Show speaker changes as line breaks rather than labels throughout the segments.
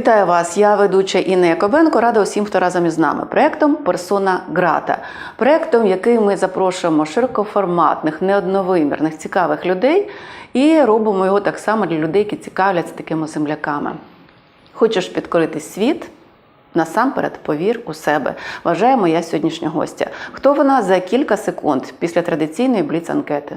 Вітаю вас! Я ведуча Інна Яковенко. Рада усім, хто разом із нами. Проектом Персона Грата. Проектом, який ми запрошуємо широкоформатних, неодновимірних, цікавих людей, і робимо його так само для людей, які цікавляться такими земляками. Хочеш підкорити світ? Насамперед повір у себе, вважає моя сьогоднішня гостя. Хто вона за кілька секунд після традиційної бліц-анкети?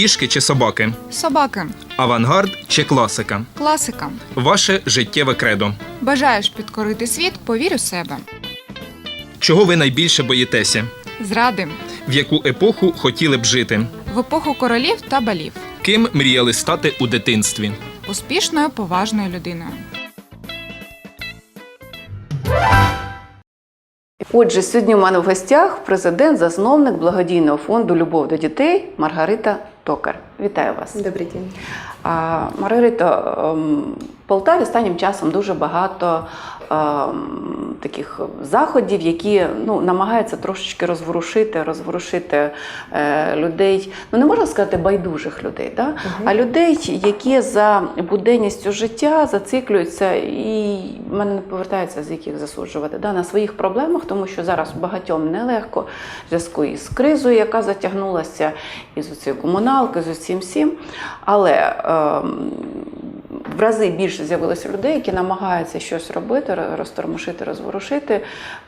Кішки чи собаки?
Собаки.
Авангард чи класика?
Класика.
Ваше життєве кредо.
Бажаєш підкорити світ, повір у себе.
Чого ви найбільше боїтеся?
Зради.
В яку епоху хотіли б жити?
В епоху королів та балів.
Ким мріяли стати у дитинстві?
Успішною, поважною людиною.
Отже, сьогодні у мене в гостях президент, засновник благодійного фонду Любов до дітей Маргарита Токар. Вітаю вас.
Добрий день.
Маргарита, ем, Полтаві останнім часом дуже багато ем, таких заходів, які ну, намагаються трошечки розворушити, розворушити е, людей. Ну не можна сказати байдужих людей, да? Угу. а людей, які за буденністю життя зациклюються і мене не повертається, з яких засуджувати да? на своїх проблемах, тому що зараз багатьом нелегко в зв'язку із кризою, яка затягнулася, із цією комуналки, з 7-7, але е, в рази більше з'явилося людей, які намагаються щось робити, розтормушити, розворушити,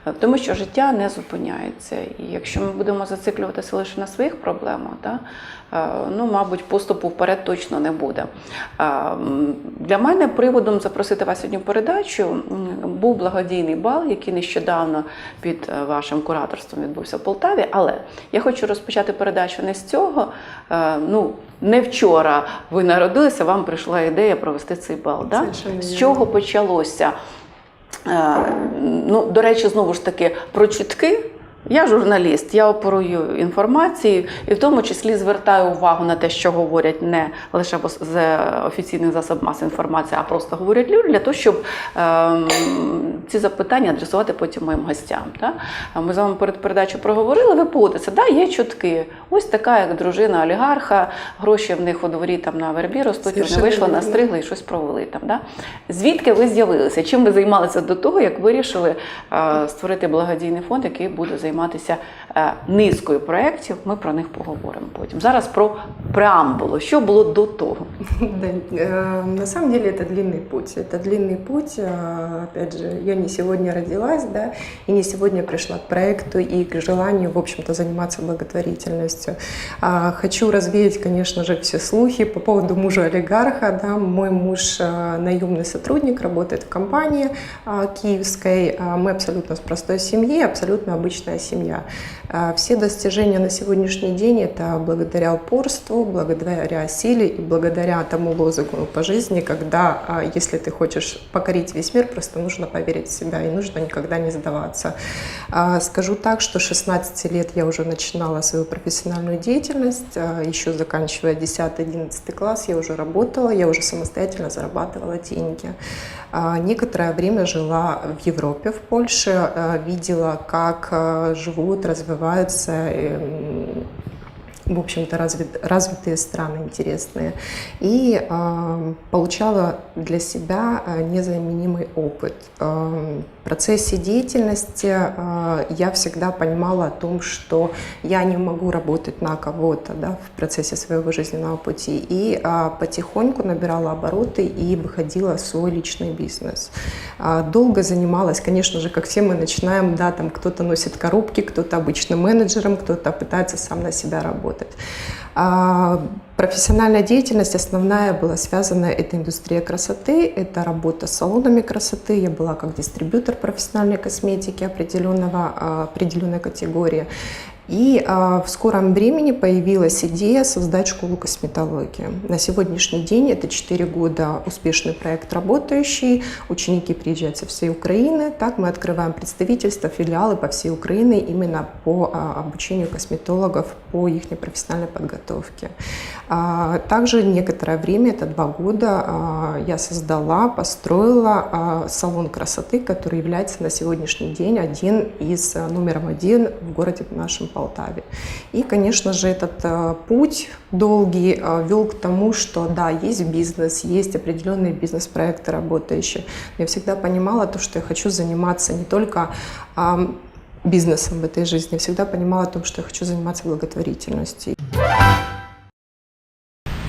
е, тому що життя не зупиняється. І якщо ми будемо зациклюватися лише на своїх проблемах, да, ну, мабуть, поступу вперед точно не буде. Е, Для мене приводом запросити вас сьогодні в передачу був благодійний бал, який нещодавно під е, вашим кураторством відбувся в Полтаві. Але я хочу розпочати передачу не з цього. Е, Ну, не вчора ви народилися, вам прийшла ідея провести цей бал. Да? З чого почалося? Е, Ну, до речі, знову ж таки, про чутки. Я журналіст, я оперую інформацією і в тому числі звертаю увагу на те, що говорять не лише з офіційних засобів масової інформації, а просто говорять люди для того, щоб ем, ці запитання адресувати потім моїм гостям. Та? Ми з вами перед передачею проговорили, ви погодитеся, да, є чутки. Ось така, як дружина олігарха, гроші в них у дворі там на вербі ростуть, вони вийшли, настригли і щось провели там. Да? Звідки ви з'явилися? Чим ви займалися до того, як вирішили е, створити благодійний фонд, який буде займатися е, низкою проєктів? Ми про них поговоримо потім. Зараз про преамбулу. Що було до того?
Да, э, на самом деле это длинный путь. Это длинный путь. а, Опять же, я не сегодня родилась, да, и не сегодня пришла к проекту и к желанию, в общем-то, заниматься благотворительностью. А, Хочу развеять, конечно же, все слухи по поводу мужа олигарха. Да. Мой муж а, наемный сотрудник, работает в компании а, киевской. А, Мы абсолютно с простой семьи, абсолютно обычная семья. А, Все достижения на сегодняшний день это благодаря упорству, благодаря силе и благодаря тому лозунгу по жизни, когда а, если ты хочешь покорить весь мир, просто нужно поверить в себя и нужно никогда не сдаваться. А, Скажу так, что с 16 лет я уже начинала свою профессиональную деятельность, еще заканчивая 10-11 класс, я уже работала, я уже самостоятельно зарабатывала деньги. Некоторое время жила в Европе, в Польше, видела, как живут, развиваются в общем-то, развит- развитые страны интересные. И э, получала для себя э, незаменимый опыт. Э, в процессе деятельности э, я всегда понимала о том, что я не могу работать на кого-то да, в процессе своего жизненного пути. И э, потихоньку набирала обороты и выходила в свой личный бизнес. А, Долго занималась, конечно же, как все мы начинаем, да, там кто-то носит коробки, кто-то обычным менеджером, кто-то пытается сам на себя работать. А, Профессиональная деятельность основная была связана, это индустрия красоты, это работа с салонами красоты. Я была как дистрибьютор профессиональной косметики определенного, а, определенной категории. И а, в скором времени появилась идея создать школу косметологии. На сегодняшний день это 4 года успешный проект работающий. Ученики приезжают со всей Украины. Так мы открываем представительства, филиалы по всей Украине именно по а, обучению косметологов по их профессиональной подготовке. А, Также некоторое время, это два года, а, я создала, построила а, салон красоты, который является на сегодняшний день один из а, номером один в городе нашем Полтаве. И, конечно же, этот а, путь долгий а, вел к тому, что да, есть бизнес, есть определенные бизнес-проекты работающие. Но я всегда понимала то, что я хочу заниматься не только а, бизнесом в этой жизни, я всегда понимала о том, что я хочу заниматься благотворительностью.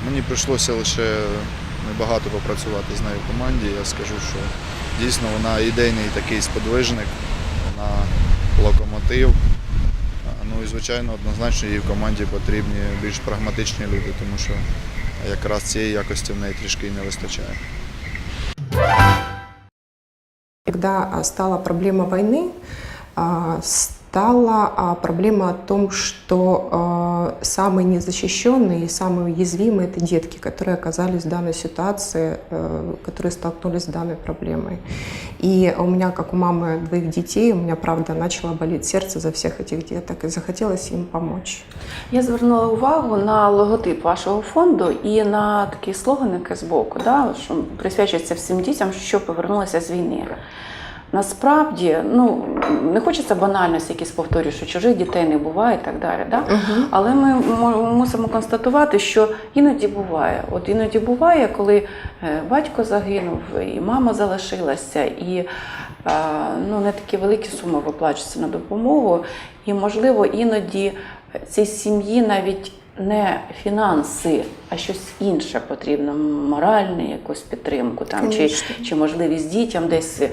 Мені прийшлося лише небагато попрацювати з нею в команді. Я скажу, що дійсно вона ідейний такий сподвижник, вона локомотив. Ну і звичайно, однозначно їй в команді потрібні більш прагматичні люди, тому що якраз цієї якості в неї трішки і не вистачає.
Когда стала проблема войны, стала а, проблема о том, что а, самые незащищенные и самые уязвимые это детки, которые оказались в данной ситуации, э, которые столкнулись с данной проблемой. И у меня, как у мамы двоих детей, у меня, правда, начало болеть сердце за всех этих деток, и захотелось им помочь.
Я звернула увагу на логотип вашого фонду і на такі слоганики збоку, да, що присвячується всім дітям, що повернулися з війни. Насправді, ну не хочеться банальності якісь повторюю, що чужих дітей не буває і так далі. Да? Але ми мусимо констатувати, що іноді буває. От іноді буває, коли е, батько загинув, і мама залишилася, і е, ну, не такі великі суми виплачуються на допомогу. І, можливо, іноді цій сім'ї навіть не фінанси, а щось інше потрібно, моральне, якусь підтримку там, чи,
Конечно.
чи можливість дітям десь е,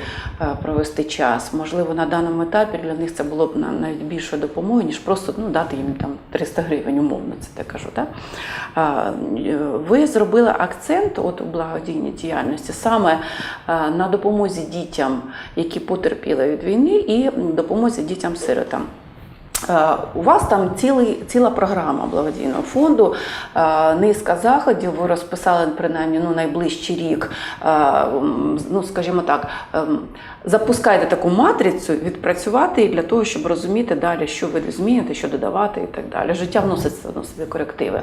провести час. Можливо, на даному етапі для них це було б на- навіть більшою допомогою, ніж просто ну, дати їм там 300 гривень, умовно це так кажу. Так? А, е, Ви зробили акцент от у благодійній діяльності саме е, на допомозі дітям, які потерпіли від війни, і допомозі дітям-сиротам. Е, У вас там цілий, ціла програма благодійного фонду, е, низка заходів. Ви розписали принаймні ну, найближчий рік. Е, Ну, скажімо так, ем, запускайте таку матрицю, відпрацювати для того, щоб розуміти далі, що ви змінюєте, що додавати і так далі. Життя вносить собі корективи.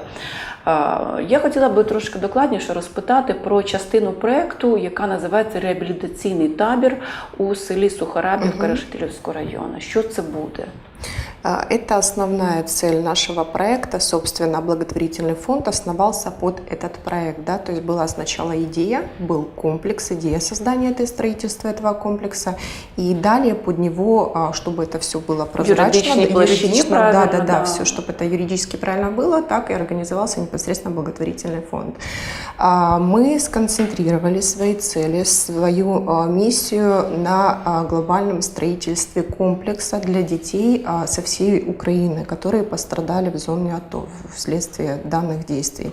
Я хотіла би трошки докладніше розпитати про частину проєкту, яка називається реабілітаційний табір у селі Сухарабівка Решетилівського району. Що це буде?
А, Это основная цель нашего проекта. Собственно, благотворительный фонд основался под этот проект. Да? То есть была сначала идея, был комплекс, идея создания этой строительства этого комплекса. И далее под него, а, чтобы это все было прозрачно, юридично, да, да, да,
да.
все, чтобы это юридически правильно было, так и организовался непосредственно благотворительный фонд. А, Мы сконцентрировали свои цели, свою миссию на глобальном строительстве комплекса для детей со всей Украины, которые пострадали в зоне АТО вследствие данных действий.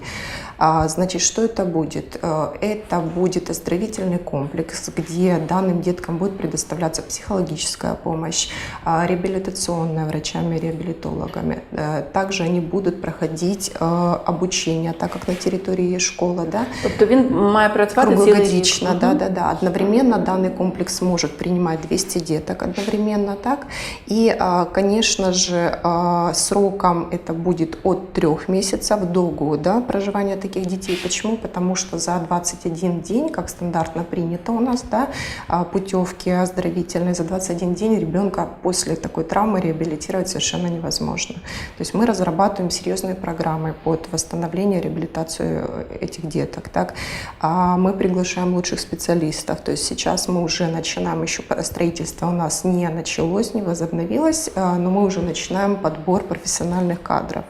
А, Значит, что это будет? Э, Это будет оздоровительный комплекс, где данным деткам будет предоставляться психологическая помощь, а, реабилитационная врачами-реабилитологами. Э, Также они будут проходить э, обучение, так как на территории есть школа, да,
Тобто він має працювати цілий рік.
Круглогодично,
Мгм.
да, да, да. Одновременно данный комплекс может принимать 200 деток одновременно, так. И, а, конечно же, а, сроком это будет от трех месяцев до года проживания таких детей. Почему? Потому что за 21 день, как стандартно принято у нас, да, а, путевки оздоровительные, за 21 день ребенка после такой травмы реабилитировать совершенно невозможно. То есть мы разрабатываем серьезные программы под восстановление, реабилитацию э, этих деток. Так? А Мы приглашаем лучших специалистов. То есть сейчас мы уже начинаем, еще строительство у нас не началось, не возобновилось, а, но мы уже начинаем подбор профессиональных кадров.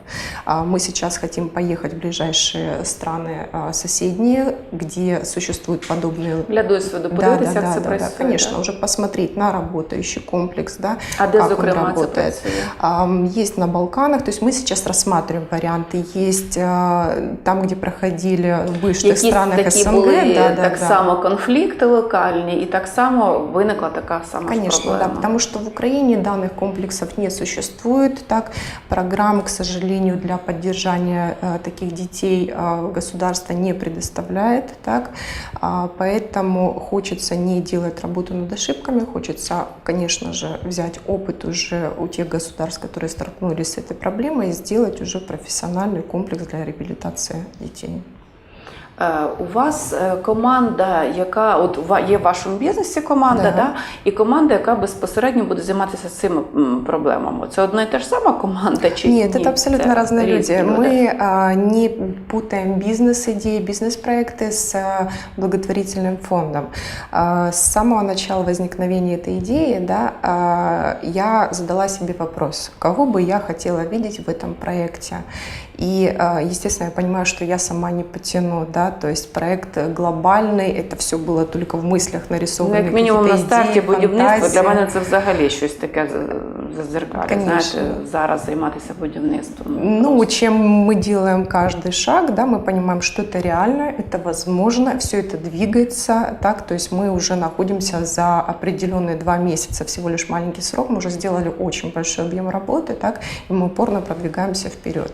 А Мы сейчас хотим поехать в ближайшие страны а, соседние, где существуют подобные
Для досвіду
да,
подивитися,
да,
як
да,
це
да,
працює.
да, конечно,
так?
уже посмотреть на работающий комплекс, да,
А де,
как он
зокрема, це
работает.
працює?
Ам, Есть на Балканах, то есть мы сейчас рассматриваем варианты. Есть а, там, где проходили в бывших
Якісь
странах
такі
СНГ,
були
да, да,
так
да.
само конфлікти локальні, і так само виникла така сама ж
Конечно, да,
проблема.
потому что в Украине данных комплексов не существует. Так, программ, к сожалению, для поддержания э, таких детей э, государство не предоставляет. Так, А, поэтому хочется не делать работу над ошибками, хочется, конечно же, взять опыт уже у тех государств, которые столкнулись с этой проблемой, и сделать уже профессиональный комплекс для реабилитации детей.
Е, У вас е, команда, яка от ва- є в вашому бізнесі команда,
Да.
да. і команда, яка безпосередньо буде займатися цими м, проблемами. Це одна і та ж сама команда? Чи
Нет,
ні?
это абсолютно
Це
разные
різні
люди.
люди?
Мы а, не путаем бизнес-идеи, бизнес-проекты с а, благотворительным фондом. А, с самого начала возникновения этой идеи да, а, я задала себе вопрос, кого бы я хотела видеть в этом проекте. И, а, естественно, я понимаю, что я сама не потяну, да, то есть проект глобальный, это все было только в мыслях
Ну,
нарисовано.
як мінімум на старті будівництва для
фантазии.
мене це взагалі щось таке зазеркалі.
Конечно.
Знаєте, зараз займатися будівництвом.
Ну,
просто.
чем мы делаем каждый шаг, да, мы понимаем, что это реально, это возможно, все это двигается, так, то есть мы уже находимся за определенные два месяца, всего лишь маленький срок, мы уже сделали очень большой объем работы, так, и мы упорно продвигаемся вперед.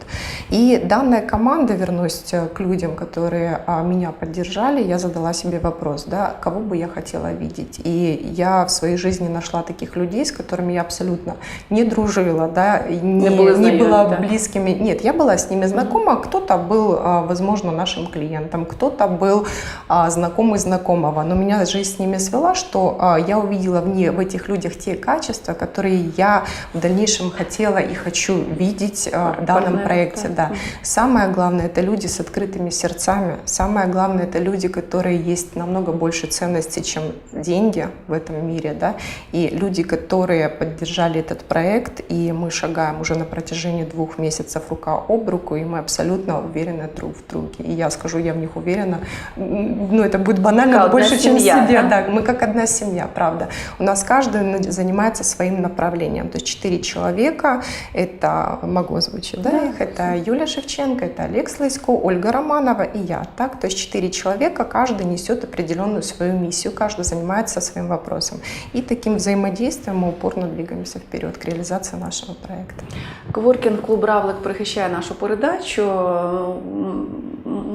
И данная команда, вернусь э, к людям, которые а, меня поддержали, я задала себе вопрос, да, кого бы я хотела видеть. И я в своей жизни нашла таких людей, с которыми я абсолютно не дружила, да, не,
Не были
не была
да?
близкими. Нет, я была с ними знакома, кто-то был, а, возможно, нашим клиентом, кто-то был а, знакомый знакомого, но меня жизнь с ними свела, что я увидела в, не, в этих людях те качества, которые я в дальнейшем хотела и хочу видеть в данном проекте.
да.
Да. Самое главное это люди с открытыми сердцами. Самое главное это люди, которые есть намного больше ценностей, чем деньги в этом мире, да. И люди, которые поддержали этот проект, и мы шагаем уже на протяжении двух месяцев рука об руку, и мы абсолютно уверены друг в друге. И я скажу, я в них уверена. Ну, это будет банально,
Как
больше, чем
семья,
себе.
да?
Да, мы как одна семья, правда. У нас каждый занимается своим направлением. То есть четыре человека, это, могу озвучить, да,
Да.
их, это Юля Шевченко, это Олег Слысько, Ольга Романова и я. Так? То есть четыре человека, каждый несет определенную свою миссию, каждый занимается своим вопросом. И таким взаимодействием мы упорно двигаемся вперед к реализации нашего проекта.
Коворкінг клуб Равлик прихищає нашу передачу. М,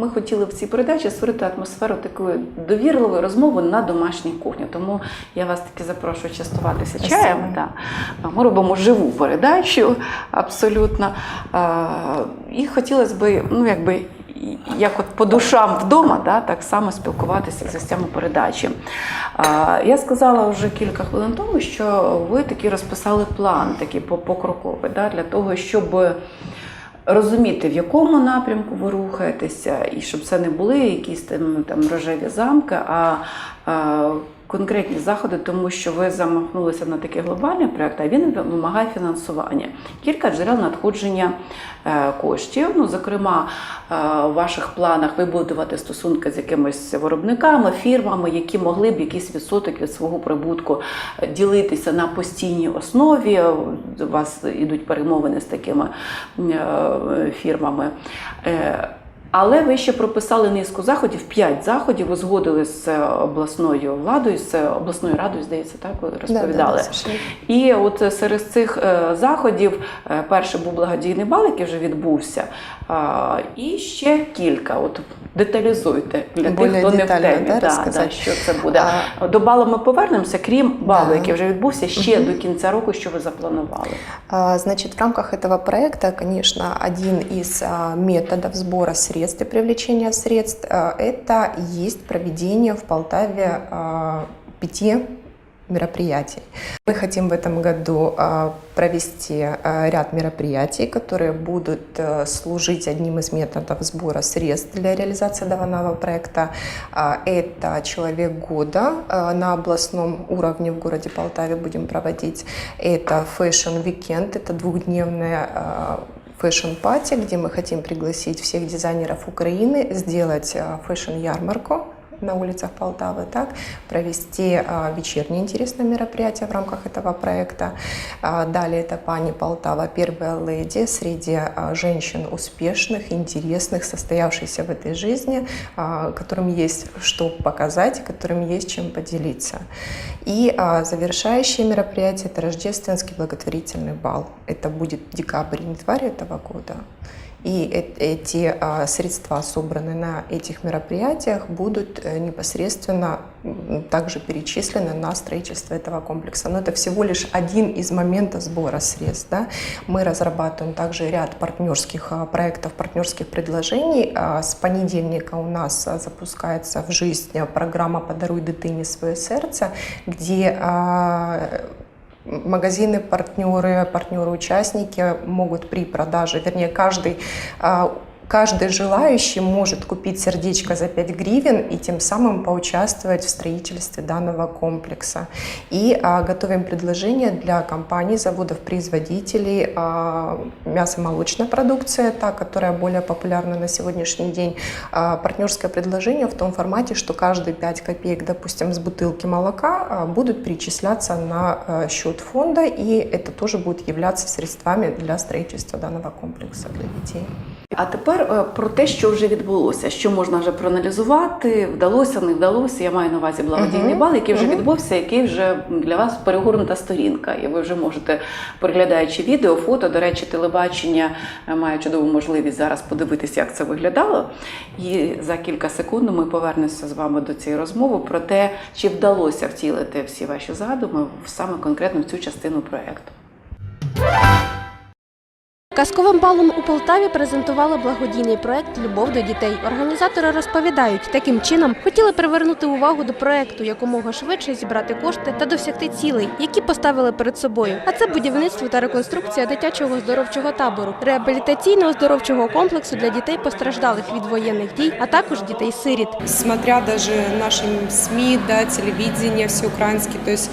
Ми хотіли в цій передачі створити атмосферу такої довірливої розмови на домашній кухні. Тому я вас таки запрошую частуватися
Спасибо.
чаєм. Да. Ми робимо живу передачу абсолютно. І хотілося б, ну якби. Як от по душам вдома, да, так само спілкуватися з гостями передачі. А, я сказала вже кілька хвилин тому, що ви таки розписали план, такий покроковий, да, для того, щоб розуміти, в якому напрямку ви рухаєтеся, і щоб це не були якісь там, там рожеві замки, а, а конкретні заходи, тому що ви замахнулися на такий глобальний проект, а він вимагає фінансування. Кілька джерел надходження е, коштів. Ну, зокрема, е, в ваших планах вибудувати стосунки з якимись виробниками, фірмами, які могли б якийсь відсоток від свого прибутку е, ділитися на постійній основі. У вас йдуть перемовини з такими е, фірмами. Е, Але ви ще прописали низку заходів, п'ять заходів, узгодили з е, обласною владою, з обласною радою, здається, так ви розповідали.
совершенно
І от серед цих е, заходів е, перший був благодійний бал, який вже відбувся. І ще кілька. От деталізуйте для тих,
Более
хто не в темі.
да,
Да, да, що це буде.
А,
До балу ми повернемося, крім балу,
Да.
який вже відбувся, ще
Мгм.
до кінця року, що ви запланували.
А, Значит, в рамках этого проекта, конечно, один из а, методов сбора средств и привлечения средств а, это есть проведение в Полтаве а, пяти мероприятий. Мы хотим в этом году а, провести ряд мероприятий, которые будут э, служить одним из методов сбора средств для реализации данного проекта. Это «Человек года» на областном уровне в городе Полтаве будем проводить. Это Weekend, это двухдневное а, фэшн-пати, где мы хотим пригласить всех дизайнеров Украины, сделать а, фэшн-ярмарку На улицах Полтавы, так, провести а, вечернее интересное мероприятие в рамках этого проекта. А, Далее это Пани Полтава, первая леди среди а, женщин успешных, интересных, состоявшихся в этой жизни, которым есть что показать, которым есть чем поделиться. И завершающее мероприятие – это рождественский благотворительный бал. Это будет декабрь-январь этого года. И эти а, средства, собранные на этих мероприятиях, будут э, непосредственно также перечислены на строительство этого комплекса. Но это всего лишь один из моментов сбора средств. Да? Мы разрабатываем также ряд партнерских а, проектов, партнерских предложений. А, С понедельника у нас запускается в жизнь программа «Подаруй дитині своє серце», где магазины, партнеры, партнеры-участники могут при продаже, вернее, каждый а, Каждый желающий может купить сердечко за 5 гривен и тем самым поучаствовать в строительстве данного комплекса. И а, готовим предложение для компаний, заводов-производителей а, мясо-молочная продукция, та, которая более популярна на сегодняшний день. А, партнерское предложение в том формате, что каждые 5 копеек, допустим, с бутылки молока а, будут перечисляться на а, счет фонда, и это тоже будет являться средствами для строительства данного комплекса для детей.
А тепер е, про те, що вже відбулося, що можна вже проаналізувати, вдалося, не вдалося. Я маю на увазі благодійний
Мгм.
бал, який вже
Мгм.
відбувся, який вже для вас перегорнута сторінка. І ви вже можете, переглядаючи відео, фото, до речі, телебачення е, має чудову можливість зараз подивитися, як це виглядало. І за кілька секунд ми повернемося з вами до цієї розмови про те, чи вдалося втілити всі ваші задуми в саме конкретно в цю частину проєкту.
Казковим балом у Полтаві презентували благодійний проект Любов до дітей. Організатори розповідають, таким чином хотіли привернути увагу до проекту, якомога швидше зібрати кошти та досягти цілей, які поставили перед собою. А це будівництво та реконструкція дитячого оздоровчого табору, реабілітаційно оздоровчого комплексу для дітей постраждалих від воєнних дій, а також дітей-сиріт.
смотря даже нашим СМИ, да, телевидение всеукраинские, то есть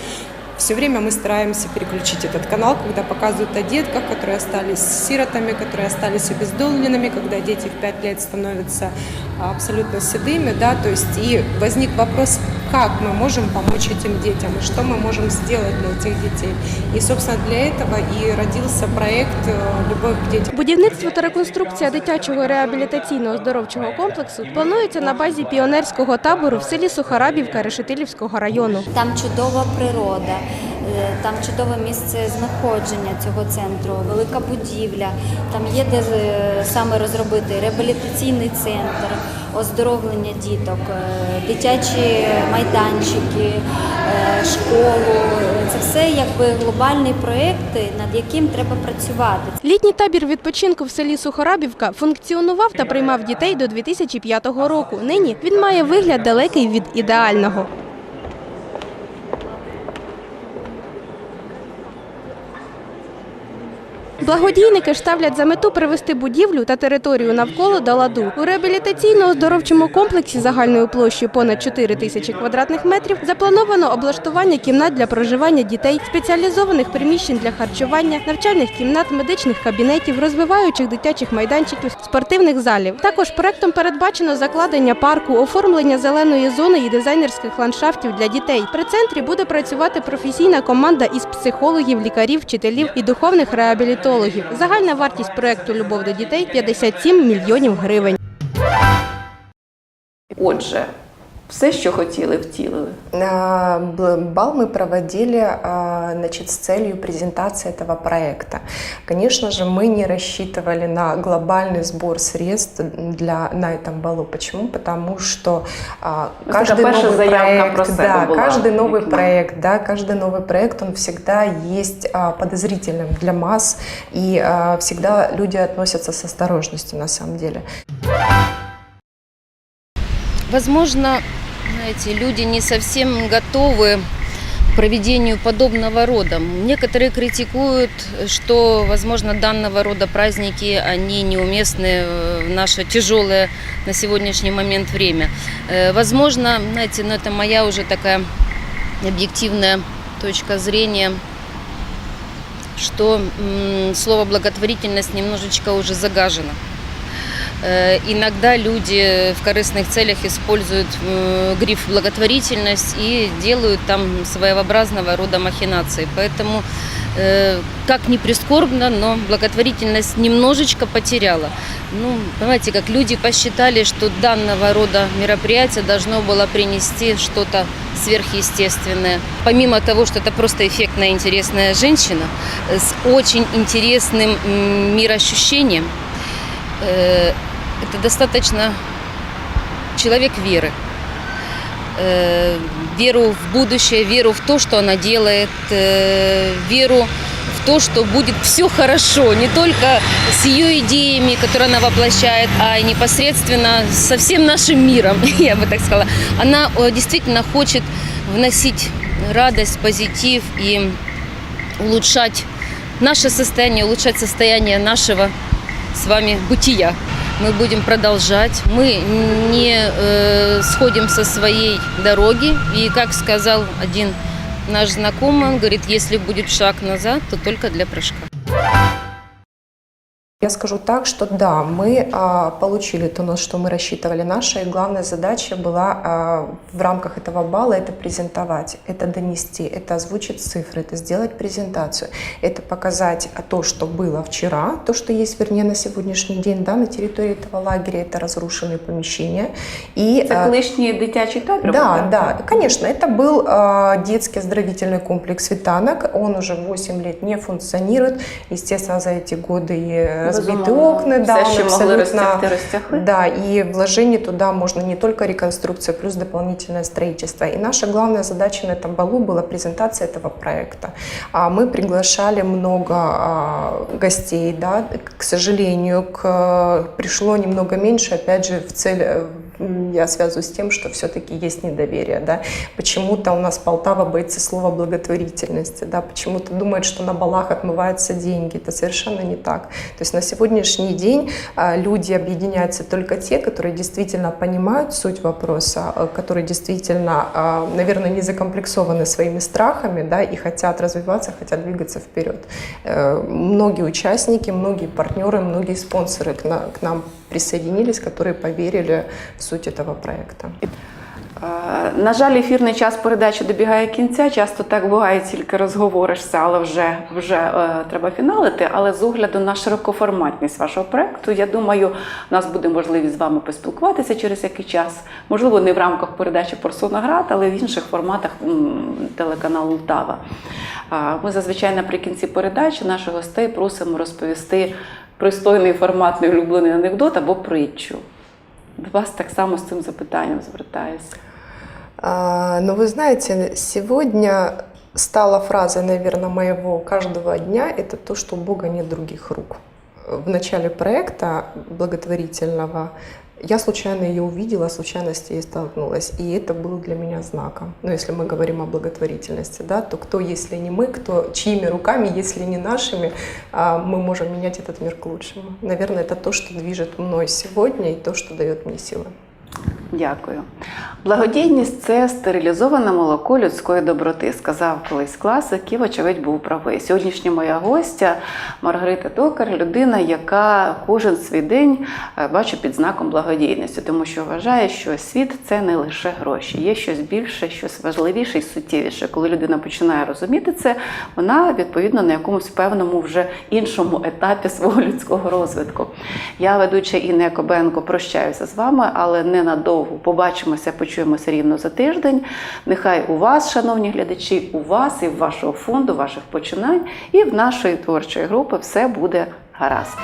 все время мы стараемся переключить этот канал, когда показывают о детках, которые остались сиротами, которые остались обездоленными, когда дети в 5 лет становятся а, абсолютно седыми, да, то есть и возник вопрос, как мы можем помочь этим детям, и что мы можем сделать для этих детей. И, собственно, для этого и родился проект э, «Любовь к детям».
Будівництво та реконструкція дитячого реабілітаційно-оздоровчого комплексу планується на базі піонерського табору в селі Сухарабівка Решетилівського району.
Там чудова природа, е, там чудове місце знаходження цього центру, велика будівля. Там є де е, саме розробити реабілітаційний центр, оздоровлення діток, е, дитячі майданчики, е, школу. Це все якби глобальний проєкт, над яким треба працювати.
Літній табір відпочинку в селі Сухорабівка функціонував та приймав дітей до 2005 року. Нині він має вигляд далекий від ідеального. Благодійники ж ставлять за мету привести будівлю та територію навколо до ладу. У реабілітаційно-оздоровчому комплексі загальною площею понад 4 тисячі квадратних метрів заплановано облаштування кімнат для проживання дітей, спеціалізованих приміщень для харчування, навчальних кімнат, медичних кабінетів, розвиваючих дитячих майданчиків, спортивних залів. Також проектом передбачено закладення парку, оформлення зеленої зони і дизайнерських ландшафтів для дітей. При центрі буде працювати професійна команда із психологів, лікарів, вчителів і духовних реабілітологів. Загальна вартість проекту Любов до дітей 57 мільйонів гривень.
Отже, все, що хотіли, втілили.
А, б- Бал мы проводили а, значит, с целью презентации этого проекта. Конечно же, мы не рассчитывали на глобальный сбор средств для, на этом балу. Почему? Потому что а,
Ну, такая
каждый
первая
новый
заявка про
проект,
себя
да,
была,
каждый новый
видимо.
проект, да, каждый новый проект, он всегда есть а, подозрительным для масс, и а, всегда люди относятся с осторожностью на самом деле.
Возможно, знаете, люди не совсем готовы к проведению подобного рода. Некоторые критикуют, что, возможно, данного рода праздники, они неуместны в наше тяжелое на сегодняшний момент время. Э, Возможно, знаете, но это моя уже такая объективная точка зрения. что слово благотворительность немножечко уже загажено. Э, Иногда люди в корыстных целях используют э, гриф благотворительность и делают там своеобразного рода махинации. Поэтому, э, как ни прискорбно, но благотворительность немножечко потеряла. Ну, понимаете, как люди посчитали, что данного рода мероприятие должно было принести что-то сверхъестественное. Помимо того, что это просто эффектная, интересная женщина с очень интересным мироощущением, это достаточно человек веры. Э, Веру в будущее, веру в то, что она делает, э, веру в то, что будет все хорошо, не только с ее идеями, которые она воплощает, а и непосредственно со всем нашим миром, я бы так сказала. Она э, действительно хочет вносить радость, позитив и улучшать наше состояние, улучшать состояние нашего с вами бытия. Мы будем продолжать. Мы не э, сходим со своей дороги. И как сказал один наш знакомый, он говорит, если будет шаг назад, то только для прыжка.
Я скажу так, что да, мы а, получили то, на что мы рассчитывали. Наша главная задача была а, в рамках этого балла это презентовать, это донести, это озвучить цифры, это сделать презентацию, это показать а, то, что было вчера, то, что есть, вернее, на сегодняшний день, да, на территории этого лагеря, это разрушенные помещения. И,
Це
а,
колишній дитячий табір?
Да,
так?
да, конечно, это был э, детский оздоровительный комплекс «Светанок». Он уже 8 лет не функционирует. Естественно, за эти годы и окна, да,
Все,
он
що могли
абсолютно...
розтягти, розтягли.
Да, и вложение туда можно не только реконструкция, плюс дополнительное строительство. И наша главная задача на этом балу была презентация этого проекта. А Мы приглашали много а, гостей, да, к сожалению, к, пришло немного меньше, опять же, в цель э, я связываю с тем, что все-таки есть недоверие, да. Почему-то у нас Полтава боится слова благотворительности, да, почему-то думает, что на балах отмываются деньги. Это совершенно не так. То есть на сегодняшний день а, люди объединяются только те, которые действительно понимают суть вопроса, а, которые действительно, а, наверное, не закомплексованы своими страхами, да, и хотят развиваться, хотят двигаться вперед. Э, Многие участники, многие партнеры, многие спонсоры к на- к нам присоединились, которые поверили в суть этого проекта.
На жаль, ефірний час передачі добігає кінця. Часто так буває, тільки розговоришся, але вже, вже е, треба фіналити. Але з огляду на широкоформатність вашого проекту, я думаю, у нас буде можливість з вами поспілкуватися через який час. Можливо, не в рамках передачі Персонаград, але в інших форматах телеканалу Лтава. Ми зазвичай наприкінці передачі наших гостей просимо розповісти пристойний форматний улюблений анекдот або притчу. До вас так само з цим запитанням звертаюся.
А, ну, вы знаете, сегодня стала фраза, наверное, моего каждого дня, это то, что у Бога нет других рук. В начале проекта благотворительного я случайно ее увидела, случайно с ней столкнулась, и это был для меня знаком. Ну, если мы говорим о благотворительности, да, то кто, если не мы, кто, чьими руками, если не нашими, а, мы можем менять этот мир к лучшему. Наверное, это то, что движет мной сегодня и то, что дает мне силы.
Дякую. Благодійність це стерилізоване молоко людської доброти, сказав колись класик і, вочевидь, був правий. Сьогоднішня моя гостя Маргарита Токар, людина, яка кожен свій день е, бачить під знаком благодійності, тому що вважає, що світ це не лише гроші, є щось більше, щось важливіше і суттєвіше. Коли людина починає розуміти це, вона відповідно на якомусь певному вже іншому етапі свого людського розвитку. Я ведуча Інна Якобенко прощаюся з вами, але ненадовго. Побачимося, почуємося рівно за тиждень. Нехай у вас, шановні глядачі, у вас і в вашого фонду, ваших починань, і в нашої творчої групи все буде гаразд.